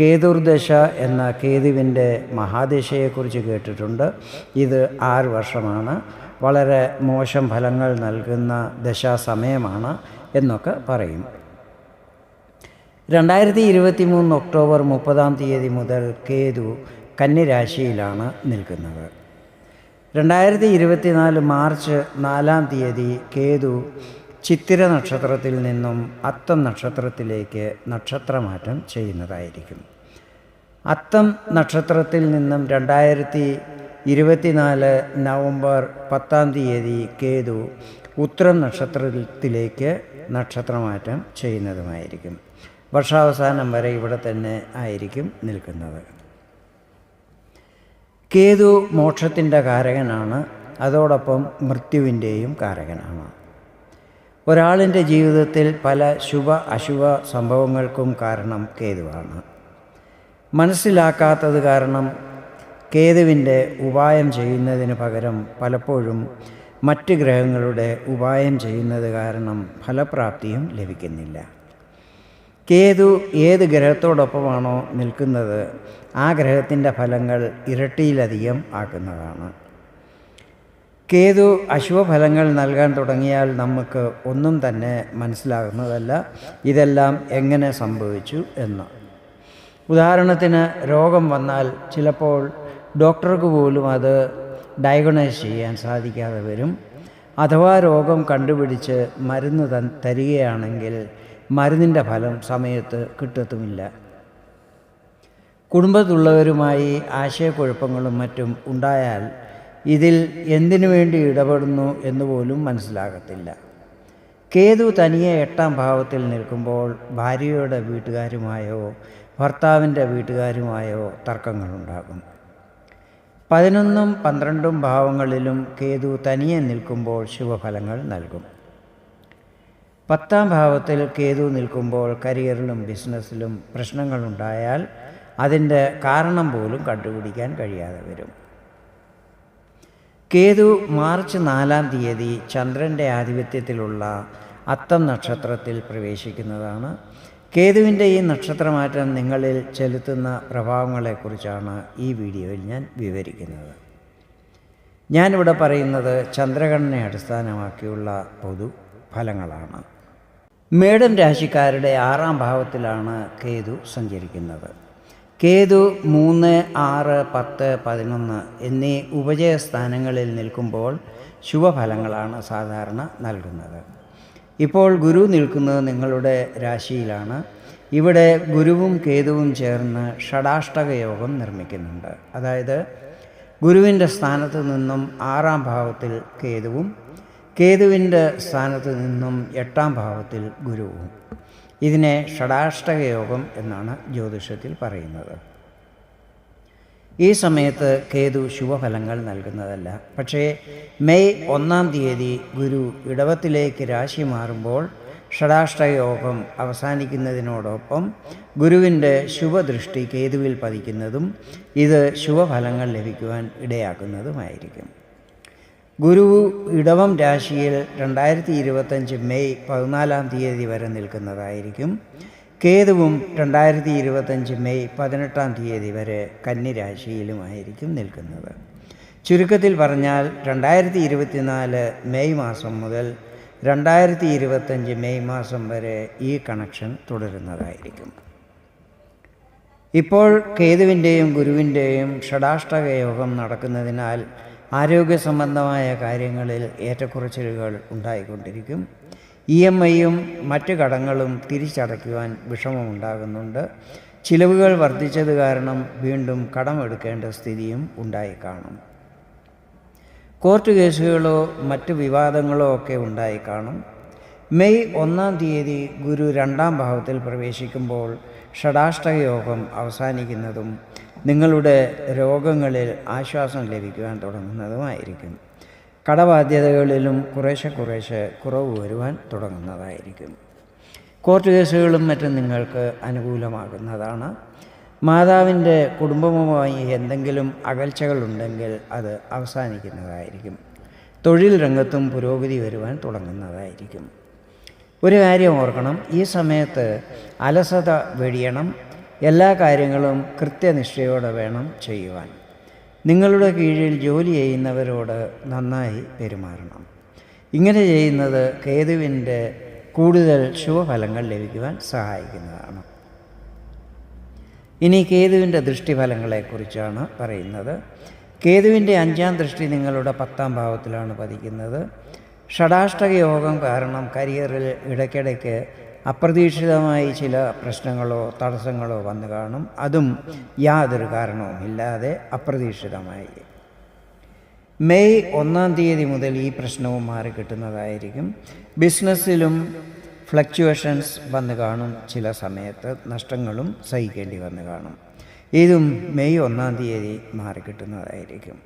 കേതുർദശ എന്ന കേതുവിന്റെ മഹാദശയെക്കുറിച്ച് കേട്ടിട്ടുണ്ട്. ഇത് ആറ് വർഷമാണ്. വളരെ മോശം ഫലങ്ങൾ നൽകുന്ന ദശാസമയമാണ് എന്നൊക്കെ പറയും. രണ്ടായിരത്തി ഇരുപത്തി മൂന്ന് ഒക്ടോബർ മുപ്പതാം തീയതി മുതൽ കേതു കന്നിരാശിയിലാണ് നിൽക്കുന്നത്. രണ്ടായിരത്തി ഇരുപത്തിനാല് മാർച്ച് നാലാം തീയതി കേതു ചിത്തിര നക്ഷത്രത്തിൽ നിന്നും അത്തം നക്ഷത്രത്തിലേക്ക് നക്ഷത്രമാറ്റം ചെയ്യുന്നതായിരിക്കും. അത്തം നക്ഷത്രത്തിൽ നിന്നും രണ്ടായിരത്തി ഇരുപത്തിനാല് നവംബർ പത്താം തീയതി കേതു ഉത്തരം നക്ഷത്രത്തിലേക്ക് നക്ഷത്രമാറ്റം ചെയ്യുന്നതുമായിരിക്കും. വർഷാവസാനം വരെ ഇവിടെ തന്നെ ആയിരിക്കും നിൽക്കുന്നത്. കേതു മോക്ഷത്തിന്റെ കാരകനാണ്. അതോടൊപ്പം മൃത്യുവിന്റെയും കാരകനാണ്. ഒരാളിന്റെ ജീവിതത്തിൽ പല ശുഭ അശുഭ സംഭവങ്ങൾക്കും കാരണം കേതുവാണ്. മനസ്സിലാക്കാത്തത് കാരണം കേതുവിന്റെ ഉപായം ചെയ്യുന്നതിന് പകരം പലപ്പോഴും മറ്റ് ഗ്രഹങ്ങളുടെ ഉപായം ചെയ്യുന്നത് കാരണം ഫലപ്രാപ്തിയും ലഭിക്കുന്നില്ല. കേതു ഏത് ഗ്രഹത്തോടൊപ്പമാണോ നിൽക്കുന്നത് ആ ഗ്രഹത്തിന്റെ ഫലങ്ങൾ ഇരട്ടിയിലധികം ആക്കുന്നതാണ്. കേതു അശുഭഫലങ്ങൾ നൽകാൻ തുടങ്ങിയാൽ നമുക്ക് ഒന്നും തന്നെ മനസ്സിലാകുന്നതല്ല. ഇതെല്ലാം എങ്ങനെ സംഭവിച്ചു എന്ന്. ഉദാഹരണത്തിന് രോഗം വന്നാൽ ചിലപ്പോൾ ഡോക്ടർക്ക് പോലും അത് ഡയഗ്നോസ് ചെയ്യാൻ സാധിക്കാതെ വരും. അഥവാ രോഗം കണ്ടുപിടിച്ച് മരുന്ന് തരികയാണെങ്കിൽ മരുന്നിന്റെ ഫലം സമയത്ത് കിട്ടത്തുമില്ല. കുടുംബത്തുള്ളവരുമായി ആശയക്കുഴപ്പങ്ങളും മറ്റും ഉണ്ടായാൽ ഇതിൽ എന്തിനു വേണ്ടി ഇടപെടുന്നു എന്ന് പോലും മനസ്സിലാകത്തില്ല. കേതു തനിയെ എട്ടാം ഭാവത്തിൽ നിൽക്കുമ്പോൾ ഭാര്യയുടെ വീട്ടുകാരുമായോ ഭർത്താവിന്റെ വീട്ടുകാരുമായോ തർക്കങ്ങളുണ്ടാകും. പതിനൊന്നും പന്ത്രണ്ടും ഭാവങ്ങളിലും കേതു തനിയെ നിൽക്കുമ്പോൾ ശുഭഫലങ്ങൾ നൽകും. പത്താം ഭാവത്തിൽ കേതു നിൽക്കുമ്പോൾ കരിയറിലും ബിസിനസ്സിലും പ്രശ്നങ്ങളുണ്ടായാൽ അതിന്റെ കാരണം പോലും കണ്ടുപിടിക്കാൻ കഴിയാതെ വരും. കേതു മാർച്ച് നാലാം തീയതി ചന്ദ്രന്റെ ആധിപത്യത്തിലുള്ള അത്തം നക്ഷത്രത്തിൽ പ്രവേശിക്കുന്നതാണ്. കേതുവിന്റെ ഈ നക്ഷത്രമാറ്റം നിങ്ങളിൽ ചെലുത്തുന്ന പ്രഭാവങ്ങളെക്കുറിച്ചാണ് ഈ വീഡിയോയിൽ ഞാൻ വിവരിക്കുന്നത്. ഞാനിവിടെ പറയുന്നത് ചന്ദ്രഗണനെ അടിസ്ഥാനമാക്കിയുള്ള പൊതു ഫലങ്ങളാണ്. മേടം രാശിക്കാരുടെ ആറാം ഭാവത്തിലാണ് കേതു സഞ്ചരിക്കുന്നത്. കേതു മൂന്ന് ആറ് പത്ത് പതിനൊന്ന് എന്നീ ഉപജയസ്ഥാനങ്ങളിൽ നിൽക്കുമ്പോൾ ശുഭഫലങ്ങളാണ് സാധാരണ നൽകുന്നത്. ഇപ്പോൾ ഗുരു നിൽക്കുന്നത് നിങ്ങളുടെ രാശിയിലാണ്. ഇവിടെ ഗുരുവും കേതുവും ചേർന്ന് ഷടാഷ്ടക യോഗം നിർമ്മിക്കുന്നുണ്ട്. അതായത് ഗുരുവിന്റെ സ്ഥാനത്ത് നിന്നും ആറാം ഭാവത്തിൽ കേതുവും കേതുവിന്റെ സ്ഥാനത്ത് നിന്നും എട്ടാം ഭാവത്തിൽ ഗുരുവും. ഇതിനെ ഷടാഷ്ടകയോഗം എന്നാണ് ജ്യോതിഷത്തിൽ പറയുന്നത്. ഈ സമയത്ത് കേതു ശുഭഫലങ്ങൾ നൽകുന്നതല്ല. പക്ഷേ മെയ് ഒന്നാം തീയതി ഗുരു ഇടവത്തിലേക്ക് രാശി മാറുമ്പോൾ ഷടാഷ്ടയോഗം അവസാനിക്കുന്നതിനോടൊപ്പം ഗുരുവിന്റെ ശുഭദൃഷ്ടി കേതുവിൽ പതിക്കുന്നതും ഇത് ശുഭഫലങ്ങൾ ലഭിക്കുവാൻ ഇടയാക്കുന്നതുമായിരിക്കും. ഗുരു ഇടവം രാശിയിൽ രണ്ടായിരത്തി ഇരുപത്തഞ്ച് മെയ് പതിനാലാം തീയതി വരെ നിൽക്കുന്നതായിരിക്കും. കേതുവും രണ്ടായിരത്തി ഇരുപത്തഞ്ച് മെയ് പതിനെട്ടാം തീയതി വരെ കന്നിരാശിയിലുമായിരിക്കും നിൽക്കുന്നത്. ചുരുക്കത്തിൽ പറഞ്ഞാൽ രണ്ടായിരത്തി ഇരുപത്തിനാല് മെയ് മാസം മുതൽ രണ്ടായിരത്തി ഇരുപത്തഞ്ച് മെയ് മാസം വരെ ഈ കണക്ഷൻ തുടരുന്നതായിരിക്കും. ഇപ്പോൾ കേതുവിന്റെയും ഗുരുവിന്റെയും ഷഡാഷ്ടകയോഗം നടക്കുന്നതിനാൽ ആരോഗ്യ സംബന്ധമായ കാര്യങ്ങളിൽ ഏറ്റക്കുറച്ചിലുകൾ ഉണ്ടായിക്കൊണ്ടിരിക്കും. ഇ എം ഐയും മറ്റ് കടങ്ങളും തിരിച്ചടയ്ക്കുവാൻ വിഷമമുണ്ടാകുന്നുണ്ട്. ചിലവുകൾ വർദ്ധിച്ചത് കാരണം വീണ്ടും കടമെടുക്കേണ്ട സ്ഥിതിയും ഉണ്ടായി കാണും കോർട്ട് കേസുകളോ മറ്റ് വിവാദങ്ങളോ ഒക്കെ ഉണ്ടായി കാണും മെയ് ഒന്നാം തീയതി ഗുരു രണ്ടാം ഭാവത്തിൽ പ്രവേശിക്കുമ്പോൾ ഷടാഷ്ടക യോഗം അവസാനിക്കുന്നതും നിങ്ങളുടെ രോഗങ്ങളിൽ ആശ്വാസം ലഭിക്കുവാൻ തുടങ്ങുന്നതുമായിരിക്കും. കടബാധ്യതകളിലും കുറേശ്ശെ കുറേശ്ശെ കുറവ് വരുവാൻ തുടങ്ങുന്നതായിരിക്കും. കോർട്ട് കേസുകളും മറ്റും നിങ്ങൾക്ക് അനുകൂലമാകുന്നതാണ്. മാതാവിന്റെ കുടുംബവുമായി എന്തെങ്കിലും അകൽച്ചകളുണ്ടെങ്കിൽ അത് അവസാനിക്കുന്നതായിരിക്കും. തൊഴിൽ രംഗത്തും പുരോഗതി വരുവാൻ തുടങ്ങുന്നതായിരിക്കും. ഒരു കാര്യം ഓർക്കണം ഈ സമയത്ത് അലസത വെടിയണം എല്ലാ കാര്യങ്ങളും കൃത്യനിഷ്ഠയോടെ വേണം ചെയ്യുവാൻ. നിങ്ങളുടെ കീഴിൽ ജോലി ചെയ്യുന്നവരോട് നന്നായി പെരുമാറണം. ഇങ്ങനെ ചെയ്യുന്നത് കേതുവിന്റെ കൂടുതൽ ശുഭഫലങ്ങൾ ലഭിക്കുവാൻ സഹായിക്കുന്നതാണ്. ഇനി കേതുവിന്റെ ദൃഷ്ടിഫലങ്ങളെക്കുറിച്ചാണ് പറയുന്നത്. കേതുവിന്റെ അഞ്ചാം ദൃഷ്ടി നിങ്ങളുടെ പത്താം ഭാവത്തിലാണ് പതിക്കുന്നത്. ഷടാഷ്ടക യോഗം കാരണം കരിയറിൽ ഇടയ്ക്കിടയ്ക്ക് അപ്രതീക്ഷിതമായി ചില പ്രശ്നങ്ങളോ തടസ്സങ്ങളോ വന്നു കാണും. അതും യാതൊരു കാരണവുമില്ലാതെ അപ്രതീക്ഷിതമായി. മെയ് ഒന്നാം തീയതി മുതൽ ഈ പ്രശ്നവും മാറിക്കിട്ടുന്നതായിരിക്കും ബിസിനസ്സിലും ഫ്ലക്ച്വേഷൻസ് വന്നു കാണും. ചില സമയത്ത് നഷ്ടങ്ങളും സഹിക്കേണ്ടി വന്നു കാണും. ഇതും മെയ് ഒന്നാം തീയതി മാറിക്കിട്ടുന്നതായിരിക്കും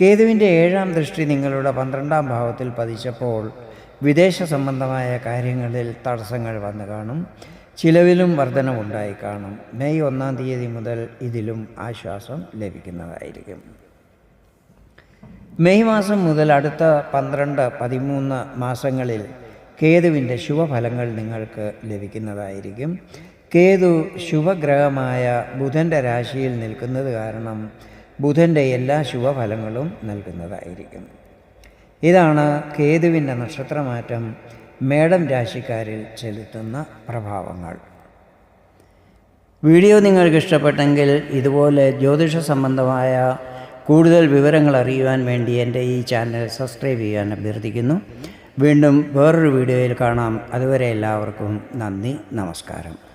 കേതുവിന്റെ ഏഴാം ദൃഷ്ടി നിങ്ങളുടെ പന്ത്രണ്ടാം ഭാവത്തിൽ പതിച്ചപ്പോൾ വിദേശ സംബന്ധമായ കാര്യങ്ങളിൽ തടസ്സങ്ങൾ വന്നു കാണും. ചിലവിലും വർധനമുണ്ടായി കാണും. മെയ് ഒന്നാം തീയതി മുതൽ ഇതിലും ആശ്വാസം ലഭിക്കുന്നതായിരിക്കും. മെയ് മാസം മുതൽ അടുത്ത പന്ത്രണ്ട് പതിമൂന്ന് മാസങ്ങളിൽ കേതുവിന്റെ ശുഭഫലങ്ങൾ നിങ്ങൾക്ക് ലഭിക്കുന്നതായിരിക്കും. കേതു ശുഭഗ്രഹമായ ബുധന്റെ രാശിയിൽ നിൽക്കുന്നത് കാരണം ബുധന്റെ എല്ലാ ശുഭഫലങ്ങളും നൽകുന്നതായിരിക്കും. ഇതാണ് കേതുവിന്റെ നക്ഷത്രമാറ്റം മേടം രാശിക്കാരിൽ ചെലുത്തുന്ന പ്രഭാവങ്ങൾ. വീഡിയോ നിങ്ങൾക്ക് ഇഷ്ടപ്പെട്ടെങ്കിൽ ഇതുപോലെ ജ്യോതിഷ സംബന്ധമായ കൂടുതൽ വിവരങ്ങൾ അറിയുവാൻ വേണ്ടി എന്റെ ഈ ചാനൽ സബ്സ്ക്രൈബ് ചെയ്യാൻ അഭ്യർത്ഥിക്കുന്നു. വീണ്ടും വേറൊരു വീഡിയോയിൽ കാണാം. അതുവരെ എല്ലാവർക്കും നന്ദി നമസ്കാരം.